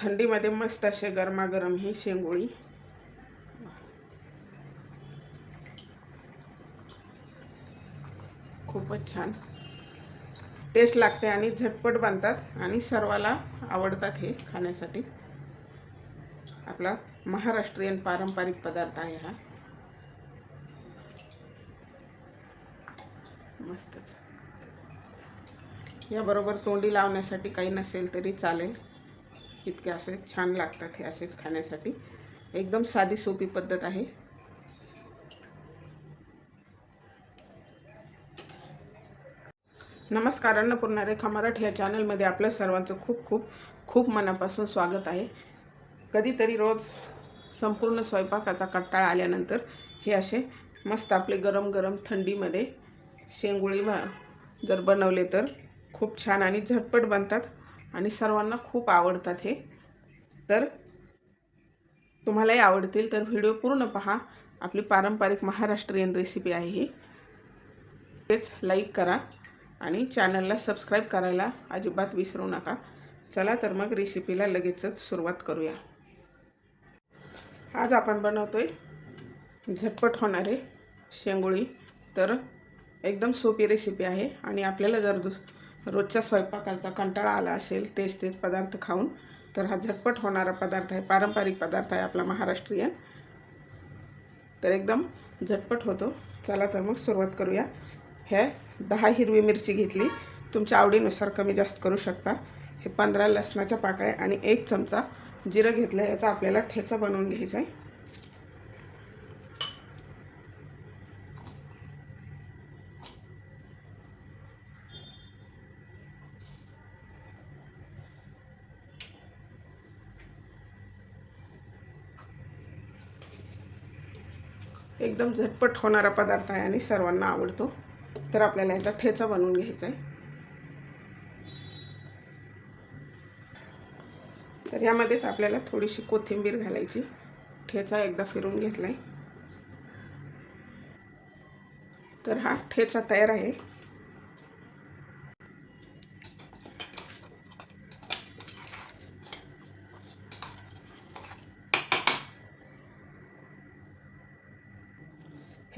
थंडीमध्ये मस्त असे गरमागरम ही शेंगोळी. खूपच छान. टेस्ट लागते आणि झटपट बांधतात आणि सर्वाला आवडतात हे खाण्यासाठी. आपला महाराष्ट्रीयन पारंपरिक पदार्थ आहे हा. मस्तच. याबरोबर तोंडी लावण्यासाठी काही नसेल तरी चालेल. इतके असे छान लागतात हे असेच खाण्यासाठी. एकदम साधी सोपी पद्धत आहे. नमस्कार अन्नपूर्णा रेखा मराठी या चॅनलमध्ये आपल्या सर्वांचं खूप खूप खूप मनापासून स्वागत आहे. कधीतरी रोज संपूर्ण स्वयंपाकाचा कंटाळा आल्यानंतर हे असे मस्त आपले गरम गरम थंडीमध्ये शेंगुळी भा जर बनवले तर खूप छान आणि झटपट बनतात. आणि सर्वांना खूप आवडतात हे. तर तुम्हालाही आवडतील तर व्हिडिओ पूर्ण पहा. आपली पारंपरिक महाराष्ट्रीयन रेसिपी आहे ही. तेच लाईक करा आणि चॅनलला सबस्क्राईब करायला अजिबात विसरू नका. चला तर मग रेसिपीला लगेचच सुरुवात करूया. आज आपण बनवतोय झटपट होणारे शेंगुळी. तर एकदम सोपी रेसिपी आहे आणि आपल्याला जर दुस रोजच्या स्वयंपाकाचा कंटाळा आला असेल तेच तेच पदार्थ खाऊन तर हा झटपट होणारा पदार्थ आहे पारंपरिक पदार्थ आहे आपला महाराष्ट्रीयन. तर एकदम झटपट होतो. चला तर मग सुरुवात करूया. हे दहा हिरवी मिरची घेतली. तुमच्या आवडीनुसार कमी जास्त करू शकता. हे पंधरा लसणाच्या पाकळ्या आणि एक चमचा जिरं घेतलं याचा आपल्याला ठेचा बनवून घ्यायचा आहे. एकदम झटपट होणारा पदार्थ आहे आणि सर्वांना आवडतो. तर आपल्याला याचा ठेचा बनवून घ्यायचा आहे. तर यामध्येच आपल्याला थोडीशी कोथिंबीर घालायची. ठेचा एकदा फिरून घेतला आहे तर हा ठेचा तयार आहे.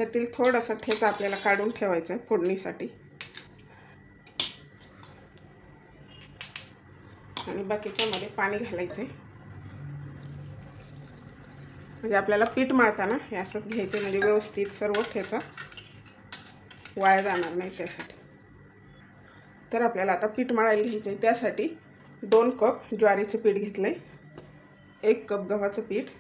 ह्यातील थोडासा ठेचा आपल्याला काढून ठेवायचा आहे फोडणीसाठी. आणि बाकीच्यामध्ये पाणी घालायचं आहे म्हणजे आपल्याला पीठ मळताना हे असं घ्यायचं म्हणजे व्यवस्थित सर्व ठेचा वाया जाणार नाही त्यासाठी. तर आपल्याला आता पीठ मळायला घ्यायचं आहे त्यासाठी दोन कप ज्वारीचं पीठ घेतलं आहे एक कप गव्हाचं पीठ.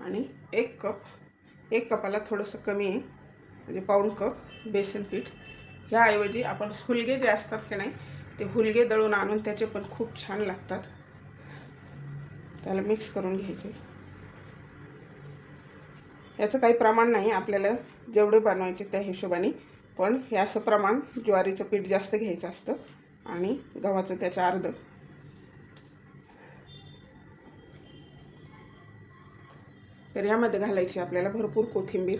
आणि एक कप एक कपाला थोडंसं कमी आहे. म्हणजे पाऊण कप बेसन पीठ. ह्याऐवजी आपण हुलगे जे असतात की नाही ते हुलगे दळून आणून त्याचे पण खूप छान लागतात. त्याला मिक्स करून घ्यायचे. याचं काही प्रमाण नाही आपल्याला जेवढे बनवायचे त्या हिशोबाने. पण ह्याचं प्रमाण ज्वारीचं पीठ जास्त घ्यायचं असतं आणि गव्हाचं त्याचं अर्ध. तर यामध्ये घालायची आपल्याला भरपूर कोथिंबीर.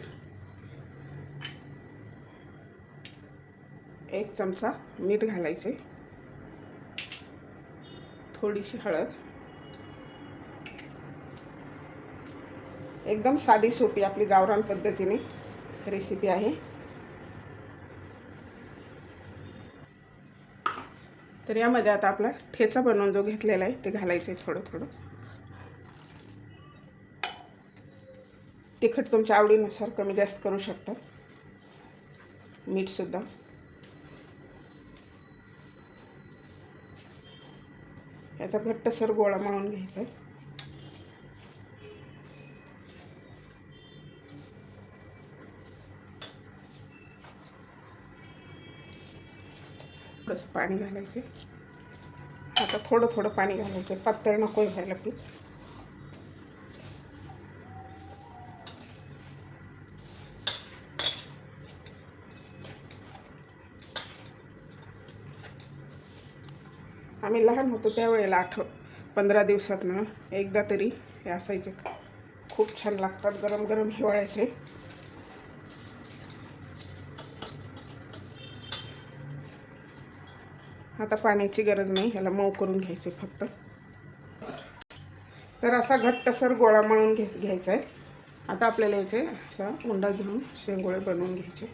एक चमचा मीठ घालायचे. थोडीशी हळद. एकदम साधी सोपी आपली गावरान पद्धतीने रेसिपी आहे. तर यामध्ये आता आपला ठेचा बनवून जो घेतलेला आहे ते घालायचं आहे थोडं थोडं तिखट तुमच्या आवडीनुसार कमी जास्त करू शकता. मीठसुद्धा याचा घट्टसर गोळा मळून घ्यायचा. आहे थोडंसं पाणी घालायचे. आता थोडं थोडं पाणी घालायचं. पातळ नको व्हायला पीठ आम्ही लहान होतो त्यावेळेला आठव पंधरा दिवसातनं एकदा तरी हे असायचे. खूप छान लागतात गरम गरम हिवाळ्याचे. आता पाण्याची गरज नाही ह्याला मऊ करून घ्यायचे फक्त. तर असा घट्टसर गोळा मळून घे घ्यायचा आहे. आता आपल्याला याचे असा उंडा घेऊन शेंगोळे बनवून घ्यायचे.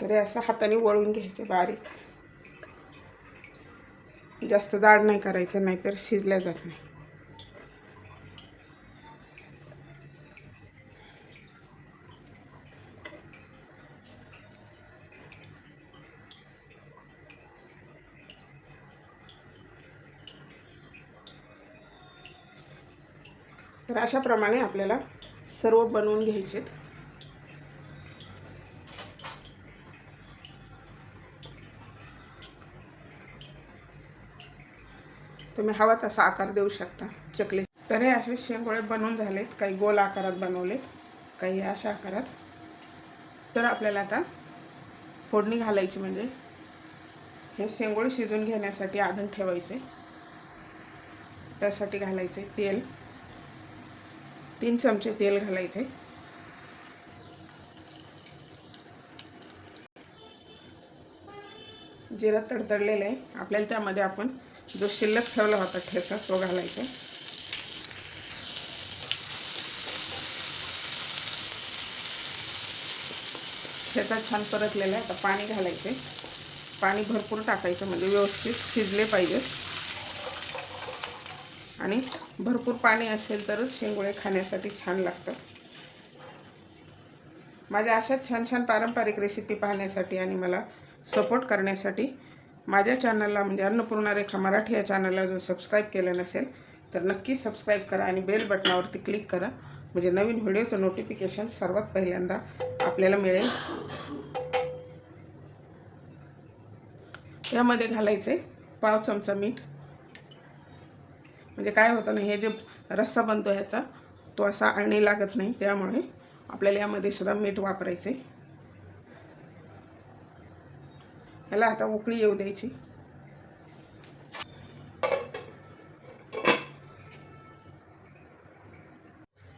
तर हे असं हाताने वळून घ्यायचे बारीक. जास्त जाड नाही करायचं नाहीतर शिजल्या जात नाही. तर अशाप्रमाणे आपल्याला सर्व बनवून घ्यायचे तुम्ही हवा तसा आकार देऊ शकता चकली. तर हे असे शेंगोळे बनवून झालेत काही गोल आकारात बनवलेत काही अशा आकारात. तर आपल्याला आता फोडणी घालायची म्हणजे हे शेंगोळे शिजून घेण्यासाठी आधण ठेवायचे. त्यासाठी घालायचे तेल. तीन चमचे तेल घालायचे. जिरा तडतडलेलं आहे. आपल्याला त्यामध्ये आपण जो शिल्लक ठेवला होता ठेचा तो घालायचा. ठेचा छान परतलेला आहे. आता पाणी घालायचे पाणी भरपूर टाकायचं म्हणजे व्यवस्थित शिजले पाहिजेत आणि भरपूर पाणी असेल तरच शेंगोळे खाण्यासाठी छान लागतात. माझ्या अशाच छान छान पारंपरिक रेसिपी पाहण्यासाठी आणि मला सपोर्ट करण्यासाठी माझ्या चॅनलला म्हणजे अन्नपूर्णा रेखा मराठी या चॅनलला जर सबस्क्राईब केलं नसेल तर नक्की सबस्क्राईब करा आणि बेल बटनावरती क्लिक करा. म्हणजे नवीन व्हिडिओचं नोटिफिकेशन सर्वात पहिल्यांदा आपल्याला मिळेल. यामध्ये घालायचे पाव चमचा मीठ. म्हणजे काय होतं ना हे जे रस्सा बनतो ह्याचा तो असा अळणी लागत नाही त्यामुळे आपल्याला यामध्ये सुद्धा मीठ वापरायचे. ह्याला आता उकळी येऊ द्यायची.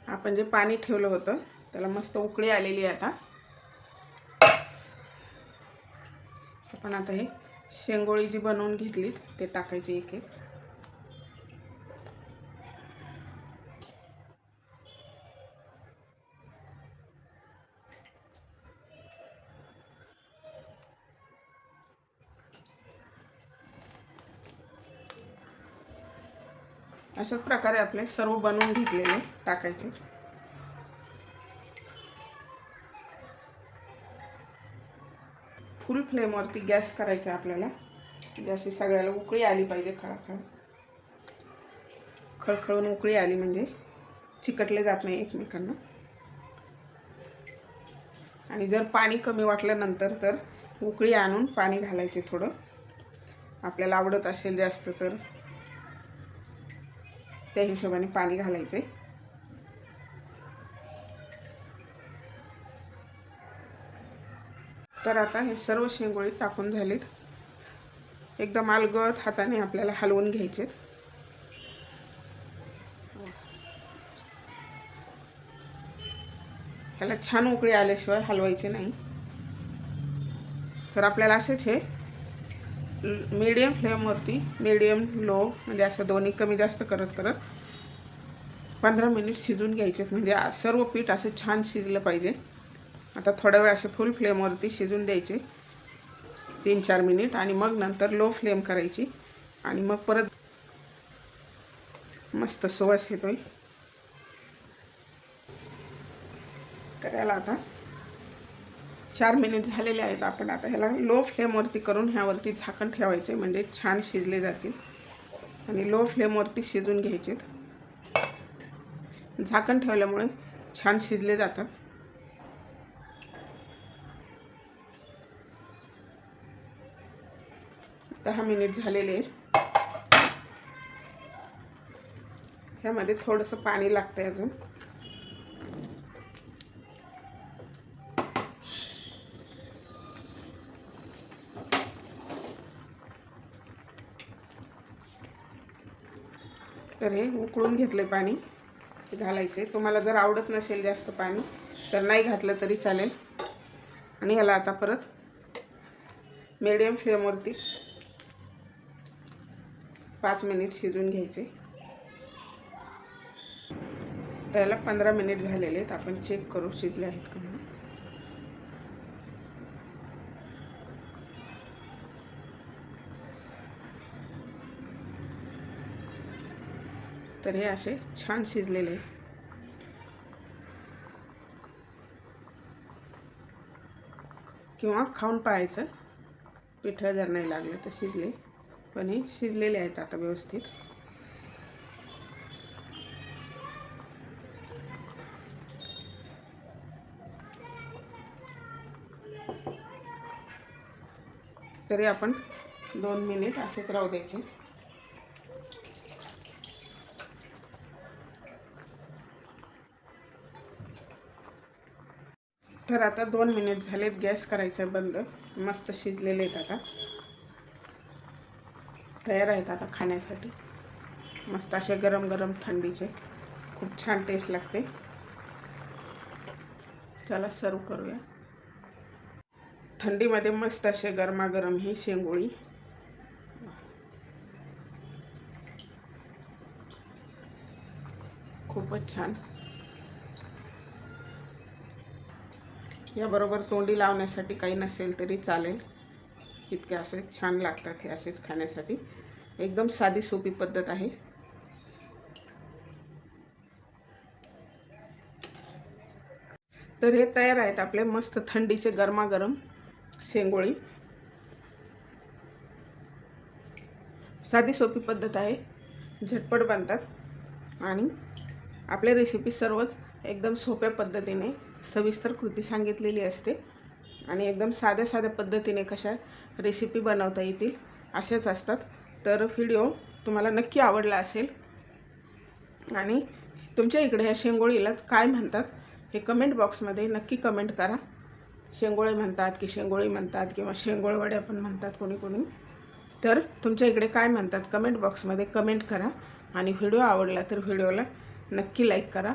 आपण जे पाणी ठेवलं होतं त्याला मस्त उकळी आलेली आहे आता. आपण आता हे शेंगोळी जी बनवून घेतलीत ते टाकायची एक एक. अशाच प्रकारे आपले सर्व बनवून घेतलेले टाकायचे. फुल फ्लेमवरती गॅस करायचा आपल्याला. म्हणजे अशी सगळ्याला उकळी आली पाहिजे खळखळ. खळखळून उकळी आली म्हणजे चिकटले जात नाही एकमेकांना. आणि जर पाणी कमी वाटल्यानंतर तर उकळी आणून पाणी घालायचे थोडं. आपल्याला आवडत असेल जास्त तर. त्या हिशोबाने पाणी घालायचे तर आता हे सर्व शेंगोळी टाकून झालीत. एकदम अलगद हाताने आपल्याला हलवून घ्यायचे. ह्याला छान उकळी आल्याशिवाय हलवायचे नाही. तर आपल्याला असेच हे मीडियम फ्लेमवरती मीडियम लो म्हणजे असं दोन्ही कमी जास्त करत करत पंधरा मिनिट शिजून घ्यायचे म्हणजे सर्व पीठ असं छान शिजलं पाहिजे. आता थोड्या वेळ असे फुल फ्लेमवरती शिजून द्यायचे. तीन चार मिनिट आणि मग नंतर लो फ्लेम करायची. आणि मग परत मस्त सुवास येतोय. करायला आता चार मिनिट झालेले आहेत आपण आता ह्याला लो फ्लेमवरती करून ह्यावरती झाकण ठेवायचे म्हणजे छान शिजले जातील. आणि लो फ्लेमवरती शिजून घ्यायचे झाकण ठेवल्यामुळे छान शिजले जातात दहा मिनिट झालेले आहेत. ह्यामध्ये थोडंसं पाणी लागतंय अजून. तर हे उकळून घेतले पाणी. घालायचे तुम्हाला जर आवडत नसेल जास्त पाणी तर नाही घातलं तरी चालेल. आणि ह्याला आता परत मीडियम फ्लेमवरती पाच मिनिट शिजून घ्यायचे. त्याला पंधरा मिनिट झालेले आहेत. आपण चेक करू शिजले आहेत का म्हणून. तर हे असे छान शिजलेले किंवा खाऊन पाहायचं. पिठं जर नाही लागलं तर शिजले. पण हे शिजलेले आहेत आता व्यवस्थित. तरी आपण दोन मिनिट असेच राहू द्यायचे. तर आता दोन मिनिट झालेत गॅस करायचा आहे बंद. मस्त शिजलेले आहेत आता. तयार आहेत आता खाण्यासाठी. मस्त असे गरम गरम थंडीचे. खूप छान टेस्ट लागते. चला सर्व करूया. थंडीमध्ये मस्त असे गरमागरम ही शेंगोळी. खूपच छान. याबरोबर तोंडी लावण्यासाठी काही नसेल तरी चालेल. इतके असे छान लागतात हे असेच खाण्यासाठी. एकदम साधी सोपी पद्धत आहे. तर हे तयार आहेत आपले मस्त थंडीचे गरमागरम शेंगोळी. साधी सोपी पद्धत आहे. झटपट बनतात. आणि आपल्या रेसिपी सर्वच एकदम सोप्या पद्धतीने सविस्तर कृती सांगितलेली असते. आणि एकदम साध्या साध्या पद्धतीने कशा रेसिपी बनवता येतील अशाच असतात. तर व्हिडिओ तुम्हाला नक्की आवडला असेल. आणि तुमच्या इकडे ह्या शेंगोळीला काय म्हणतात हे कमेंट बॉक्समध्ये नक्की कमेंट करा. शेंगोळे म्हणतात की शेंगोळी म्हणतात किंवा शेंगोळवड्या पण म्हणतात कोणी कोणी. तर तुमच्या इकडे काय म्हणतात कमेंट बॉक्समध्ये कमेंट करा. आणि व्हिडिओ आवडला तर व्हिडिओला नक्की लाईक करा.